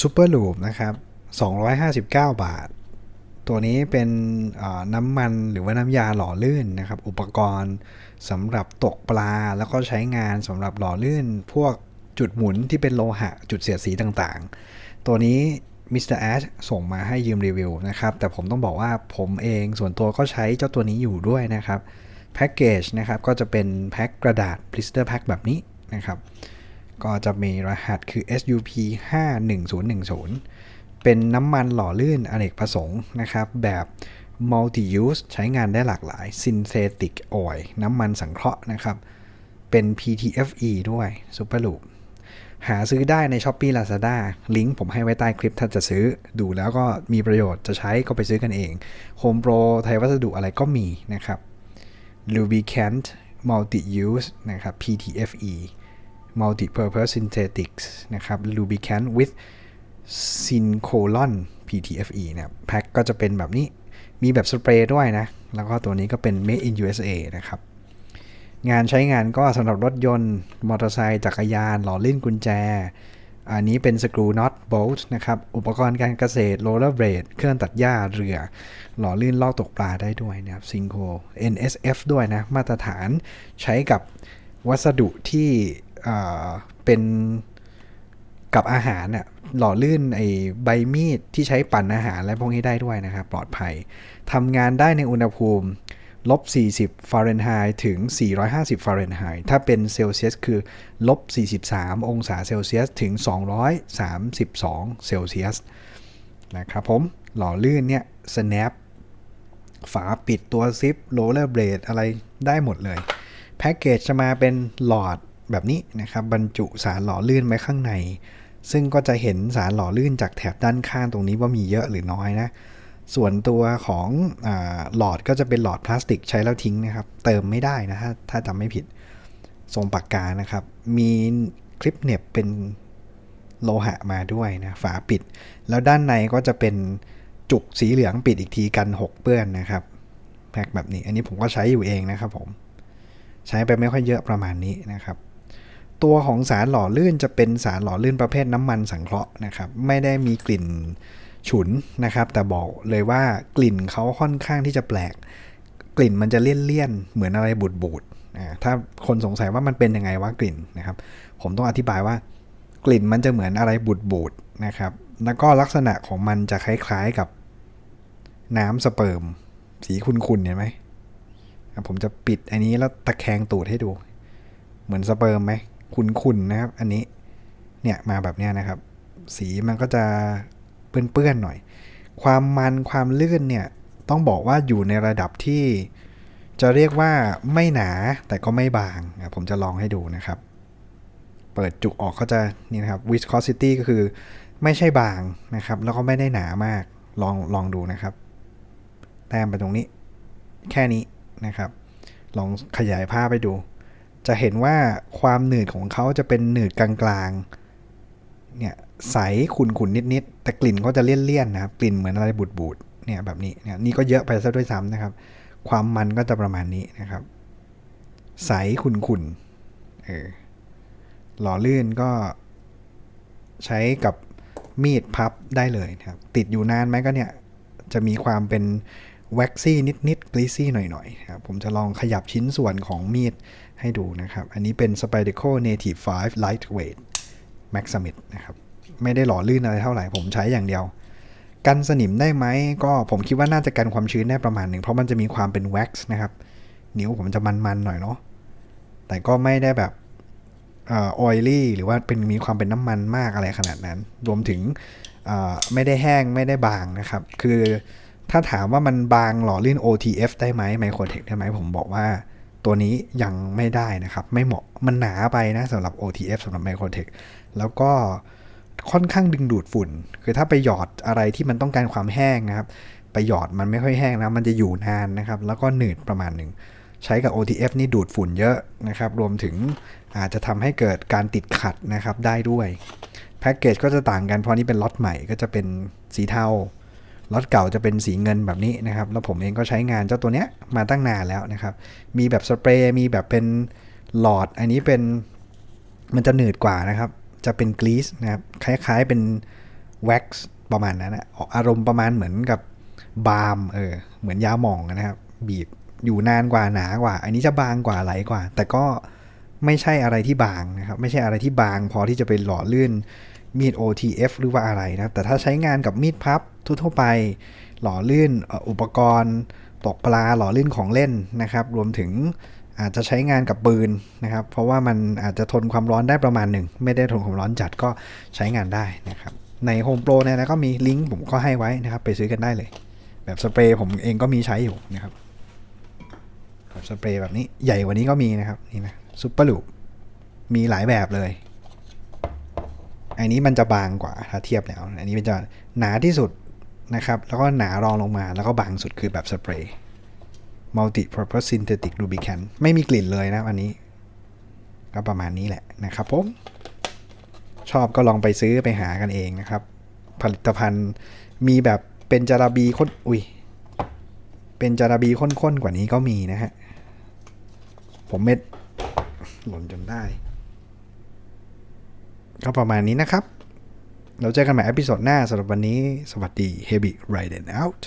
ซูเปอร์ลูปนะครับ259 บาท ตัวนี้เป็นน้ำมันหรือว่าน้ำยาหล่อลื่นนะครับ อุปกรณ์สำหรับตกปลา แล้วก็ใช้งานสำหรับหล่อลื่น พวกจุดหมุนที่เป็นโลหะ จุดเสียดสีต่างๆ ตัวนี้มิสเตอร์แอชส่งมาให้ยืมรีวิวนะครับ แต่ผมต้องบอกว่าผมเองส่วนตัวก็ใช้เจ้าตัวนี้อยู่ด้วยนะครับแพ็กเกจนะครับก็จะเป็นแพ็กกระดาษ blister pack แบบนี้นะครับ ก็จะมีรหัสคือ SUP 51010 เป็นน้ำมันหล่อลื่นอเนกประสงค์นะครับ แบบ multi use ใช้งานได้หลากหลาย synthetic oil น้ำมันสังเคราะห์นะครับ เป็น PTFE ด้วย Super Loop หาซื้อได้ใน Shopee Lazada ลิงก์ผมให้ไว้ใต้คลิปถ้าจะซื้อ ดูแล้วก็มีประโยชน์จะใช้ก็ไปซื้อกันเอง Home Pro ไทยวัสดุอะไรก็มีนะครับ Lubricant Multi Use นะครับ PTFE Multi Purpose Synthetics นะครับ Lubricant with Syncolon PTFE นะแพ็คก็จะเป็นแบบนี้ มีแบบสเปรย์ด้วยนะ แล้วก็ตัวนี้ก็เป็น Made in USA นะครับ งานใช้งานก็สำหรับรถยนต์ มอเตอร์ไซค์ จักรยาน หล่อลื่นกุญแจ อันนี้เป็นสกรูน็อตโบลต์นะครับ อุปกรณ์การเกษตรโรลเลอร์เบรด เครื่องตัดหญ้า เรือ หล่อลื่นลอกตกปลาได้ด้วยนะครับซิงโค NSF ด้วยนะ มาตรฐานใช้กับวัสดุที่ เป็นกับอาหารน่ะหล่อลื่นไอ้ใบมีดที่ใช้ปั่นอาหารและพวกนี้ได้ด้วยนะครับ ปลอดภัยทำงานได้ในอุณหภูมิลบ 40 ฟาเรนไฮต์ถึง 450 ฟาเรนไฮต์ถ้าเป็นเซลเซียสคือลบ 43 องศาเซลเซียสถึง 232 เซลเซียสนะครับผมหล่อลื่นเนี่ย snap ฝาปิดตัวซิปโรลเลอร์เบลดอะไรได้หมดเลย แพ็กเกจจะมาเป็นหลอด แบบนี้นะครับบรรจุสารหล่อลื่นไว้ข้างใน ซึ่งก็จะเห็นสารหล่อลื่นจากแถบด้านข้างตรงนี้ว่ามีเยอะหรือน้อยนะส่วนตัวของอหลอดก็จะเป็นหลอดพลาสติกใช้แล้วทิ้งนะครับ เติมไม่ได้นะถ้าถ้าจำไม่ผิดทรงปากกานะครับ มีคลิปเหน็บเป็นโลหะมาด้วยนะฝาปิด แล้วด้านในก็จะเป็นจุกสีเหลืองปิดอีกทีกันหกเปื้อนนะครับแพ็คแบบนี้ อันนี้ผมก็ใช้อยู่เองนะครับผม ใช้ไปไม่ค่อยเยอะประมาณนี้นะครับ ตัวของสารหล่อลื่นจะเป็นสารหล่อลื่นประเภทน้ำมันสังเคราะห์นะครับ ไม่ได้มีกลิ่นฉุนนะครับ แต่บอกเลยว่ากลิ่นเขาค่อนข้างที่จะแปลก กลิ่นมันจะเลี่ยนๆเหมือนอะไรบูดบูดๆถ้าคนสงสัยว่ามันเป็นยังไงว่ากลิ่นนะครับ ผมต้องอธิบายว่ากลิ่นมันจะเหมือนอะไรบูดบูดๆนะครับ แล้วก็ลักษณะของมันจะคล้ายๆกับน้ำสเปิร์มสีขุ่นๆเห็นไหมผมจะปิดอันนี้แล้วตะแคงตูดให้ดู เหมือนสเปิร์มไหม ขุ่นๆนะครับ อันนี้เนี่ยมาแบบเนี้ยนะครับ สีมันก็จะเปื้อนๆหน่อย ความมันความลื่นเนี่ยต้องบอกว่าอยู่ในระดับที่จะเรียกว่าไม่หนาแต่ก็ไม่บาง ผมจะลองให้ดูนะครับ เปิดจุกออกก็จะนี่นะครับ viscosity ก็คือไม่ใช่บางนะครับ แล้วก็ไม่ได้หนามาก ลองลองดูนะครับ แต้มไปตรงนี้ แค่นี้นะครับ ลองขยายภาพไปดู จะเห็นว่าความหนืดของเขาจะเป็นหนืดกลางๆ เนี่ยใสขุ่นๆ นิดๆ แต่กลิ่นก็จะเลี่ยนๆ นะครับ กลิ่นเหมือนอะไรบูดๆ เนี่ยแบบนี้เนี่ยนี่ก็เยอะไปซะด้วยซ้ำนะครับ ความมันก็จะประมาณนี้นะครับ ใสขุ่นๆ เออ หล่อลื่นก็ใช้กับมีดพับได้เลยนะครับ ติดอยู่นานไหมก็เนี่ยจะมีความเป็น แว็กซี่นิดๆกลิซี่หน่อยๆนะครับผมจะลองขยับชิ้นส่วนของมีดให้ดูนะครับ อันนี้เป็น Spyderco Native 5 Lightweight Maximit นะครับ ไม่ได้หล่อลื่นอะไรเท่าไหร่ผมใช้อย่างเดียว กันสนิมได้ไหมก็ผมคิดว่าน่าจะกันความชื้นได้ประมาณหนึ่งเพราะมันจะมีความเป็นแว็กซ์นะครับ นิ้วผมจะมันๆหน่อยเนาะแต่ก็ไม่ได้แบบออยลี่หรือว่าเป็นมีความเป็นน้ำมันมากอะไรขนาดนั้น รวมถึงไม่ได้แห้งไม่ได้บางนะครับ คือ ถ้าถามว่ามันบางหล่อลื่น OTF ได้ไหมไมโครเทคได้ไหมผมบอกว่าตัวนี้ยังไม่ได้นะครับ ไม่เหมาะมันหนาไปนะสำหรับ OTF สำหรับไมโครเทคแล้วก็ค่อนข้างดึงดูดฝุ่น คือถ้าไปหยอดอะไรที่มันต้องการความแห้งนะครับ ไปหยอดมันไม่ค่อยแห้งนะ มันจะอยู่นานนะครับ แล้วก็หนืดประมาณหนึ่ง ใช้กับ OTF นี่ดูดฝุ่นเยอะนะครับ รวมถึงอาจจะทำให้เกิดการติดขัดนะครับได้ด้วย แพ็กเกจก็จะต่างกัน เพราะนี่เป็นล็อตใหม่ก็จะเป็นสีเทา ล็อตเก่าจะเป็นสีเงินแบบนี้นะครับ แล้วผมเองก็ใช้งานเจ้าตัวเนี้ยมาตั้งนานแล้วนะครับ มีแบบสเปรย์มีแบบเป็นหลอด อันนี้เป็นมันจะหนืดกว่านะครับ จะเป็นกรีซนะครับ คล้ายๆเป็น wax ประมาณนั้นนะออกอารมณ์ประมาณเหมือนกับบาล์มเออเหมือนยาหม่องนะครับ บีบอยู่นานกว่าหนากว่า อันนี้จะบางกว่าไหลกว่า แต่ก็ไม่ใช่อะไรที่บางนะครับ ไม่ใช่อะไรที่บาง พอที่จะเป็นหล่อลื่น มีด OTF หรือว่าอะไรนะครับ แต่ถ้าใช้งานกับมีดพับทั่วไป หล่อลื่นอุปกรณ์ตกปลาหล่อลื่นของเล่นนะครับ รวมถึงอาจจะใช้งานกับปืนนะครับ เพราะว่ามันอาจจะทนความร้อนได้ประมาณหนึ่ง ไม่ได้ทนความร้อนจัดก็ใช้งานได้นะครับ ใน Home Pro เนี่ยนะก็มีลิงก์ผมก็ให้ไว้นะครับ ไปซื้อกันได้เลย แบบสเปรย์ผมเองก็มีใช้อยู่นะครับแบบสเปรย์แบบนี้ใหญ่กว่านี้ก็มีนะครับนี่นะซุปเปอร์ลูปมีหลายแบบเลย อันนี้มันจะบางกว่าถ้าเทียบแล้ว อันนี้มันจะหนาที่สุดนะครับ แล้วก็หนารองลงมาแล้วก็บางสุดคือแบบสเปรย์ multi purpose synthetic lubricant ไม่มีกลิ่นเลยนะอันนี้ ก็ประมาณนี้แหละนะครับผม ชอบก็ลองไปซื้อไปหากันเองนะครับ ผลิตภัณฑ์มีแบบเป็นจาราบีข้นอุ้ยเป็นจาราบีข้นๆกว่านี้ก็มีนะฮะ ผมเม็ดหล่นจนได้ ก็ประมาณนี้นะครับ เราเจอกันใหม่อพิโซดหน้าสำหรับวันนี้ สวัสดี Heavy Riding Out